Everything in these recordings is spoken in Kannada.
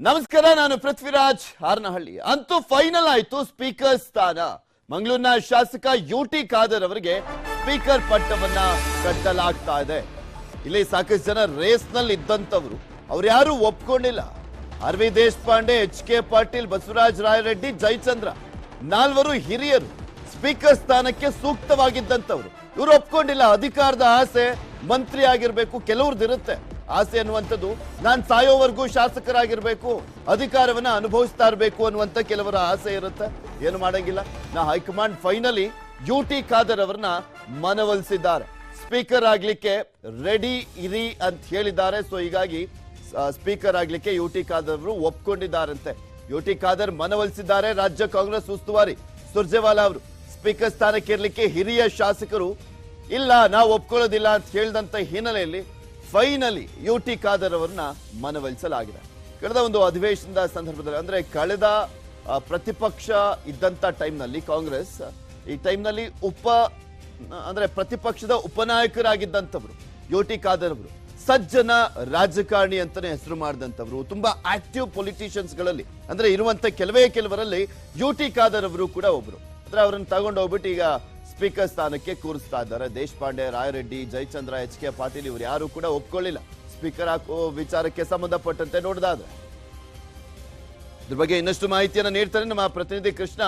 ನಮಸ್ಕಾರ, ನಾನು ಪೃಥ್ವಿರಾಜ್ ಹಾರನಹಳ್ಳಿ. ಅಂತೂ ಫೈನಲ್ ಆಯ್ತು ಸ್ಪೀಕರ್ ಸ್ಥಾನ. ಮಂಗಳೂರಿನ ಶಾಸಕ ಯು ಟಿ ಖಾದರ್ ಅವರಿಗೆ ಸ್ಪೀಕರ್ ಪಟ್ಟವನ್ನ ಕಟ್ಟಲಾಗ್ತಾ ಇದೆ. ಇಲ್ಲಿ ಸಾಕಷ್ಟು ಜನ ರೇಸ್ನಲ್ಲಿ ಇದ್ದಂತವ್ರು ಅವ್ರು ಯಾರು ಒಪ್ಕೊಂಡಿಲ್ಲ. R V Deshpande H K Patil, Basavaraj Rayareddy Jayachandra ನಾಲ್ವರು ಹಿರಿಯರು ಸ್ಪೀಕರ್ ಸ್ಥಾನಕ್ಕೆ ಸೂಕ್ತವಾಗಿದ್ದಂತವ್ರು ಇವ್ರು ಒಪ್ಕೊಂಡಿಲ್ಲ. ಅಧಿಕಾರದ ಆಸೆ ಮಂತ್ರಿ ಆಗಿರ್ಬೇಕು. ಕೆಲವ್ರದ್ದಿರುತ್ತೆ ಆಸೆ ಅನ್ನುವಂಥದ್ದು ನಾನು ಸಾಯೋವರೆಗೂ ಶಾಸಕರಾಗಿರ್ಬೇಕು, ಅಧಿಕಾರವನ್ನ ಅನುಭವಿಸ್ತಾ ಇರಬೇಕು ಅನ್ನುವಂಥ ಕೆಲವರ ಆಸೆ ಇರುತ್ತೆ. ಏನು ಮಾಡಂಗಿಲ್ಲ. ನಾ high command finally U T Khader ಅವ್ರನ್ನ ಮನವೊಲಿಸಿದ್ದಾರೆ. ಸ್ಪೀಕರ್ ಆಗ್ಲಿಕ್ಕೆ ರೆಡಿ ಇರಿ ಅಂತ ಹೇಳಿದ್ದಾರೆ. ಸೊ ಹೀಗಾಗಿ ಸ್ಪೀಕರ್ ಆಗ್ಲಿಕ್ಕೆ ಯು ಟಿ ಖಾದರ್ ಅವರು ಒಪ್ಕೊಂಡಿದ್ದಾರಂತೆ. ಯು ಟಿ ಖಾದರ್ ಮನವೊಲಿಸಿದ್ದಾರೆ. ರಾಜ್ಯ ಕಾಂಗ್ರೆಸ್ ಉಸ್ತುವಾರಿ ಸುರ್ಜೇವಾಲಾ ಅವರು. ಸ್ಪೀಕರ್ ಸ್ಥಾನಕ್ಕೆ ಇರಲಿಕ್ಕೆ ಹಿರಿಯ ಶಾಸಕರು, ಇಲ್ಲ ನಾವು ಒಪ್ಕೊಳ್ಳೋದಿಲ್ಲ ಅಂತ ಹೇಳಿದಂತ ಹಿನ್ನೆಲೆಯಲ್ಲಿ ಫೈನಲಿ ಯು ಟಿ ಖಾದರ್ ಅವರನ್ನ ಮನವೊಲಿಸಲಾಗಿದೆ. ಕಳೆದ ಒಂದು ಅಧಿವೇಶನದ ಸಂದರ್ಭದಲ್ಲಿ, ಅಂದ್ರೆ ಕಳೆದ ಪ್ರತಿಪಕ್ಷ ಇದ್ದಂತ ಟೈಮ್ನಲ್ಲಿ ಕಾಂಗ್ರೆಸ್, ಈ ಟೈಮ್ನಲ್ಲಿ ಉಪ, ಅಂದ್ರೆ ಪ್ರತಿಪಕ್ಷದ ಉಪನಾಯಕರಾಗಿದ್ದಂಥವ್ರು ಯು ಟಿ ಖಾದರ್ ಅವರು ಸಜ್ಜನ ರಾಜಕಾರಣಿ ಅಂತಾನೆ ಹೆಸರು ಮಾಡಿದಂಥವ್ರು, ತುಂಬಾ ಆಕ್ಟಿವ್ ಪೊಲಿಟಿಷಿಯನ್ಸ್ಗಳಲ್ಲಿ ಅಂದ್ರೆ ಇರುವಂತ ಕೆಲವೇ ಕೆಲವರಲ್ಲಿ ಯು ಟಿ ಖಾದರ್ ಅವರು ಕೂಡ ಒಬ್ರು. ಅಂದ್ರೆ ಅವರನ್ನು ತಗೊಂಡು ಹೋಗ್ಬಿಟ್ಟು ಈಗ ಸ್ಪೀಕರ್ ಸ್ಥಾನಕ್ಕೆ ಕೂರಿಸ್ತಾ ಇದ್ದಾರೆ. ದೇಶಪಾಂಡೆ, ರಾಯರೆಡ್ಡಿ, ಜಯಚಂದ್ರ, ಎಚ್ ಕೆ ಪಾಟೀಲ್ ಇವರು ಯಾರು ಕೂಡ ಒಪ್ಕೊಳ್ಳಿಲ್ಲ. ಸ್ಪೀಕರ್ ಹಾಕೋ ವಿಚಾರಕ್ಕೆ ಸಂಬಂಧಪಟ್ಟಂತೆ ನೋಡಿದಾದ್ರೆ. ಇದ್ರ ಬಗ್ಗೆ ಇನ್ನಷ್ಟು ಮಾಹಿತಿಯನ್ನು ನೀಡ್ತಾರೆ ನಮ್ಮ ಪ್ರತಿನಿಧಿ ಕೃಷ್ಣ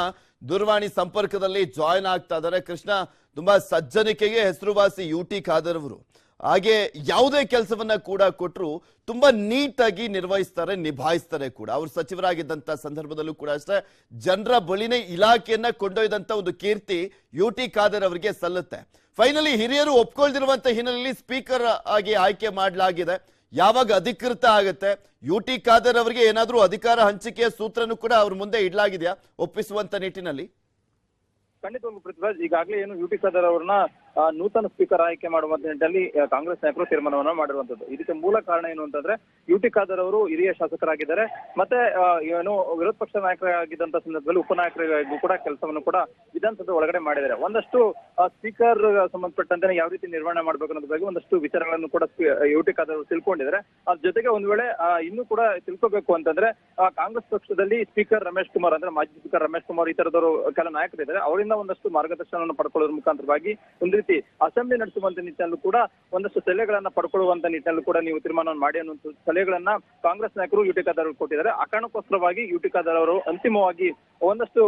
ದೂರವಾಣಿ ಸಂಪರ್ಕದಲ್ಲಿ ಜಾಯಿನ್ ಆಗ್ತಾ ಇದ್ದಾರೆ. ಕೃಷ್ಣ, ತುಂಬಾ ಸಜ್ಜನಿಕೆಗೆ ಹೆಸರುವಾಸಿ ಯು ಟಿ ಖಾದರ್ ಅವರು ಹಾಗೆ ಯಾವುದೇ ಕೆಲಸವನ್ನ ಕೂಡ ಕೊಟ್ಟರು ತುಂಬಾ ನೀಟಾಗಿ ನಿರ್ವಹಿಸ್ತಾರೆ, ನಿಭಾಯಿಸ್ತಾರೆ ಕೂಡ. ಅವರು ಸಚಿವರಾಗಿದ್ದಂತ ಸಂದರ್ಭದಲ್ಲೂ ಕೂಡ ಅಷ್ಟೇ, ಜನರ ಬಳಿನೇ ಇಲಾಖೆಯನ್ನ ಕೊಂಡೊಯ್ದಂತ ಒಂದು ಕೀರ್ತಿ ಯು ಟಿ ಖಾದರ್ ಅವರಿಗೆ ಸಲ್ಲುತ್ತೆ. ಫೈನಲಿ ಹಿರಿಯರು ಒಪ್ಕೊಳ್ದಿರುವಂತ ಹಿನ್ನೆಲೆಯಲ್ಲಿ ಸ್ಪೀಕರ್ ಆಗಿ ಆಯ್ಕೆ ಮಾಡಲಾಗಿದೆ. ಯಾವಾಗ ಅಧಿಕೃತ ಆಗುತ್ತೆ? ಯು ಟಿ ಖಾದರ್ ಅವರಿಗೆ ಏನಾದರೂ ಅಧಿಕಾರ ಹಂಚಿಕೆಯ ಸೂತ್ರನೂ ಕೂಡ ಅವ್ರ ಮುಂದೆ ಇಡ್ಲಾಗಿದೆಯಾ? ಒಪ್ಪಿಸುವಂತ ನಿಟ್ಟಿನಲ್ಲಿ. ಖಂಡಿತ ಪೃಥ್ವಿರಾಜ್ ಈಗಾಗಲೇ ಏನು ಯು ಟಿ ಖಾದರ್ ಅವರನ್ನ ನೂತನ ಸ್ಪೀಕರ್ ಆಯ್ಕೆ ಮಾಡುವಂತ ನಿಟ್ಟಿನಲ್ಲಿ ಕಾಂಗ್ರೆಸ್ ನಾಯಕರು ತೀರ್ಮಾನವನ್ನು ಮಾಡಿರುವಂತದ್ದು. ಇದಕ್ಕೆ ಮೂಲ ಕಾರಣ ಏನು ಅಂತಂದ್ರೆ, ಯು ಟಿ ಖಾದರ್ ಅವರು ಹಿರಿಯ ಶಾಸಕರಾಗಿದ್ದಾರೆ. ಮತ್ತೆ ಏನು ವಿರೋಧ ಪಕ್ಷ ನಾಯಕರಾಗಿದ್ದಂತ ಸಂದರ್ಭದಲ್ಲಿ ಉಪನಾಯಕರಿಗೂ ಕೂಡ ಕೆಲಸವನ್ನು ಕೂಡ ವಿಧಾನಸಭೆ ಒಳಗಡೆ ಮಾಡಿದ್ದಾರೆ. ಒಂದಷ್ಟು ಸ್ಪೀಕರ್ ಸಂಬಂಧಪಟ್ಟಂತೆ ಯಾವ ರೀತಿ ನಿರ್ವಹಣೆ ಮಾಡಬೇಕು ಅನ್ನೋದ್ರ ಬಗ್ಗೆ ಒಂದಷ್ಟು ವಿಚಾರಗಳನ್ನು ಕೂಡ ಯುಟಿ ಖಾದರ್ ತಿಳ್ಕೊಂಡಿದ್ದಾರೆ. ಅದ್ರ ಜೊತೆಗೆ ಒಂದ್ ವೇಳೆ ಇನ್ನೂ ಕೂಡ ತಿಳ್ಕೋಬೇಕು ಅಂತಂದ್ರೆ ಕಾಂಗ್ರೆಸ್ ಪಕ್ಷದಲ್ಲಿ ಸ್ಪೀಕರ್ ರಮೇಶ್ ಕುಮಾರ್ ಅಂದ್ರೆ ಮಾಜಿ ಸ್ಪೀಕರ್ ರಮೇಶ್ ಕುಮಾರ್ ಈ ತರದವರು ಕೆಲ ನಾಯಕರಿದ್ದಾರೆ. ಅವರಿಂದ ಒಂದಷ್ಟು ಮಾರ್ಗದರ್ಶನವನ್ನು ಪಡ್ಕೊಳ್ಳೋದ್ರ ಮುಖಾಂತರವಾಗಿ ಒಂದ್ ರೀತಿ ಅಸೆಂಬ್ಲಿ ನಡೆಸುವಂತ ನಿಟ್ಟಿನಲ್ಲೂ ಕೂಡ ಒಂದಷ್ಟು ಸಲಹೆಗಳನ್ನ ಪಡ್ಕೊಳ್ಳುವಂತ ನಿಟ್ಟಿನಲ್ಲೂ ಕೂಡ ನೀವು ತೀರ್ಮಾನವನ್ನು ಮಾಡಿ ಅನ್ನುವಂಥ ಸಲಹೆಗಳನ್ನ ಕಾಂಗ್ರೆಸ್ ನಾಯಕರು ಯುಟಿ ಖಾದರ್ ಕೊಟ್ಟಿದ್ದಾರೆ. ಆ ಕಾರಣಕ್ಕೋಸ್ಕರವಾಗಿ ಯು ಟಿ ಖಾದರ್ ಅವರು ಅಂತಿಮವಾಗಿ ಒಂದಷ್ಟು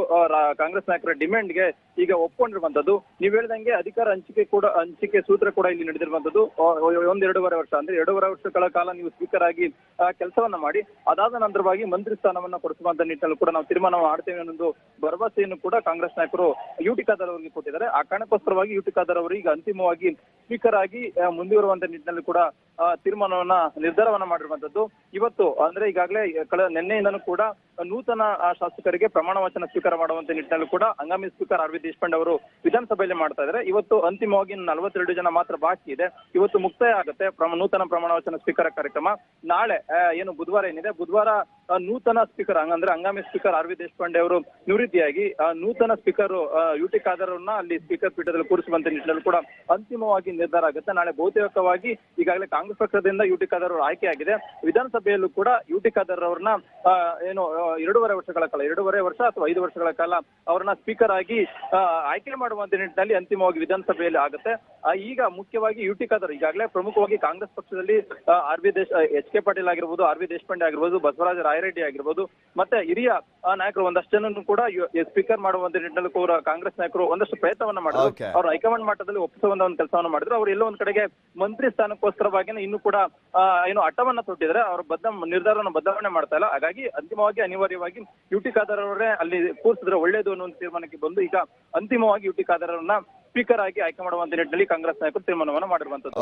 ಕಾಂಗ್ರೆಸ್ ನಾಯಕರ ಡಿಮ್ಯಾಂಡ್ಗೆ ಈಗ ಒಪ್ಕೊಂಡಿರುವಂತದ್ದು ನೀವು ಹೇಳಿದಂಗೆ ಅಧಿಕಾರ ಹಂಚಿಕೆ ಕೂಡ ಹಂಚಿಕೆ ಸೂತ್ರ ಕೂಡ ಇಲ್ಲಿ ನಡೆದಿರುವಂತದ್ದು ಆ, ಒಂದ್ ಎರಡೂವರೆ ವರ್ಷ ಅಂದ್ರೆ ಎರಡೂವರೆ ವರ್ಷಗಳ ಕಾಲ ನೀವು ಸ್ಪೀಕರ್ ಆಗಿ ಕೆಲಸವನ್ನ ಮಾಡಿ ಅದಾದ ನಂತರವಾಗಿ ಮಂತ್ರಿ ಸ್ಥಾನವನ್ನ ಕೊಡಿಸುವಂತ ನಿಟ್ಟಿನಲ್ಲಿ ಕೂಡ ನಾವು ತೀರ್ಮಾನ ಮಾಡ್ತೇವೆ ಅನ್ನೋದು ಭರವಸೆಯನ್ನು ಕೂಡ ಕಾಂಗ್ರೆಸ್ ನಾಯಕರು ಯುಟಿ ಖಾದರ್ ಅವರಿಗೆ ಕೊಟ್ಟಿದ್ದಾರೆ. ಆ ಕಾರಣಕ್ಕೋಸ್ಕರವಾಗಿ ಯುಟಿ ಖಾದರ್ ಅವರು ಈಗ ಅಂತಿಮವಾಗಿ ಸ್ಪೀಕರ್ ಆಗಿ ಮುಂದುವರುವಂತ ನಿಟ್ಟಿನಲ್ಲಿ ಕೂಡ ತೀರ್ಮಾನವನ್ನ ನಿರ್ಧಾರವನ್ನ ಮಾಡಿರುವಂತದ್ದು. ಇವತ್ತು ಅಂದ್ರೆ ಈಗಾಗಲೇ ಕಳೆದ ನಿನ್ನೆಯಿಂದನೂ ಕೂಡ ನೂತನ ಶಾಸಕರಿಗೆ ಪ್ರಮಾಣ ವಚನ ಸ್ವೀಕಾರ ಮಾಡುವಂತ ನಿಟ್ಟಿನಲ್ಲಿ ಕೂಡ ಹಂಗಾಮಿ ಸ್ಪೀಕರ್ ಆರ್ ವಿ ದೇಶಪಾಂಡೆ ಅವರು ವಿಧಾನಸಭೆಯಲ್ಲಿ ಮಾಡ್ತಾ ಇದ್ದಾರೆ. ಇವತ್ತು ಅಂತಿಮವಾಗಿ ನಲವತ್ತೆರಡು ಜನ ಮಾತ್ರ ಬಾಕಿ ಇದೆ. ಇವತ್ತು ಮುಕ್ತಾಯ ಆಗುತ್ತೆ ನೂತನ ಪ್ರಮಾಣ ವಚನ ಸ್ವೀಕಾರ ಕಾರ್ಯಕ್ರಮ. ನಾಳೆ ಏನು ಬುಧವಾರ ಏನಿದೆ? ಬುಧವಾರ ನೂತನ ಸ್ಪೀಕರ್ ಹಂಗಂದ್ರೆ ಹಂಗಾಮಿ ಸ್ಪೀಕರ್ ಆರ್ ವಿ ದೇಶಪಾಂಡೆ ಅವರು ನಿವೃತ್ತಿಯಾಗಿ ನೂತನ ಸ್ಪೀಕರ್ ಯು ಟಿ ಖಾದರ್ ಅಲ್ಲಿ ಸ್ಪೀಕರ್ ಪೀಠದಲ್ಲಿ ಕೂರಿಸುವಂತ ನಿಟ್ಟಿನಲ್ಲಿ ಕೂಡ ಅಂತಿಮವಾಗಿ ನಿರ್ಧಾರ ಆಗುತ್ತೆ. ನಾಳೆ ಬಹುತೇಕವಾಗಿ ಈಗಾಗಲೇ ಕಾಂಗ್ರೆಸ್ ಪಕ್ಷದಿಂದ ಯು ಟಿ ಖಾದರ್ ಅವರು ಆಯ್ಕೆಯಾಗಿದೆ ವಿಧಾನಸಭೆಯಲ್ಲೂ ಕೂಡ ಯು ಟಿ ಖಾದರ್ ಅವ್ರನ್ನ ಏನು ಎರಡೂವರೆ ವರ್ಷಗಳ ಕಾಲ, ಎರಡೂವರೆ ವರ್ಷ ಅಥವಾ ಐದು ವರ್ಷಗಳ ಕಾಲ ಅವರನ್ನ ಸ್ಪೀಕರ್ ಆಗಿ ಆಯ್ಕೆ ಮಾಡುವಂತ ನಿಟ್ಟಿನಲ್ಲಿ ಅಂತಿಮವಾಗಿ ವಿಧಾನಸಭೆಯಲ್ಲಿ ಆಗುತ್ತೆ. ಈಗ ಮುಖ್ಯವಾಗಿ ಯು ಟಿ ಖಾದರ್, ಈಗಾಗಲೇ ಪ್ರಮುಖವಾಗಿ ಕಾಂಗ್ರೆಸ್ ಪಕ್ಷದಲ್ಲಿ R V Desh H K Patil ಆಗಿರ್ಬೋದು, ಆರ್ ವಿ ದೇಶಪಾಂಡೆ ಆಗಿರ್ಬೋದು, ಬಸವರಾಜ ರಾಯರೆಡ್ಡಿ ಆಗಿರ್ಬೋದು. ಮತ್ತೆ ಹಿರಿಯ ಆ, ನಾಯಕರು ಒಂದಷ್ಟು ಜನನ್ನು ಕೂಡ ಸ್ಪೀಕರ್ ಮಾಡುವಂತ ನಿಟ್ಟಿನಲ್ಲಿ ಕೂಡ ಕಾಂಗ್ರೆಸ್ ನಾಯಕರು ಒಂದಷ್ಟು ಪ್ರಯತ್ನವನ್ನ ಮಾಡಿದ್ರು. ಅವ್ರು ಹೈಕಮಾಂಡ್ ಮಟ್ಟದಲ್ಲಿ ಒಪ್ಪಿಸುವಂತ ಒಂದು ಕೆಲಸವನ್ನು ಮಾಡಿದ್ರು. ಅವರು ಎಲ್ಲೋ ಒಂದ್ ಕಡೆಗೆ ಮಂತ್ರಿ ಸ್ಥಾನಕ್ಕೋಸ್ಕರವಾಗಿ ಇನ್ನು ಕೂಡ ಏನು ಹಠವನ್ನ ತೊಟ್ಟಿದ್ರೆ ಅವ್ರ ಬದ್ಧ ನಿರ್ಧಾರವನ್ನು ಬದಲಾವಣೆ ಮಾಡ್ತಾ ಇಲ್ಲ. ಹಾಗಾಗಿ ಅಂತಿಮವಾಗಿ ಅನಿವಾರ್ಯವಾಗಿ ಯುಟಿ ಖಾದರ್ ಅವರೇ ಅಲ್ಲಿ ಕೂರಿಸಿದ್ರೆ ಒಳ್ಳೇದು ಅನ್ನೋ ಒಂದು ತೀರ್ಮಾನಕ್ಕೆ ಬಂದು ಈಗ ಅಂತಿಮವಾಗಿ ಯು ಟಿ ಖಾದರ್ ಅವರನ್ನ ಸ್ಪೀಕರ್ ಆಗಿ ಆಯ್ಕೆ ಮಾಡುವಂತ ನಿಟ್ಟಿನಲ್ಲಿ ಕಾಂಗ್ರೆಸ್ ನಾಯಕರು ತೀರ್ಮಾನವನ್ನು ಮಾಡಿರುವಂತದ್ದು.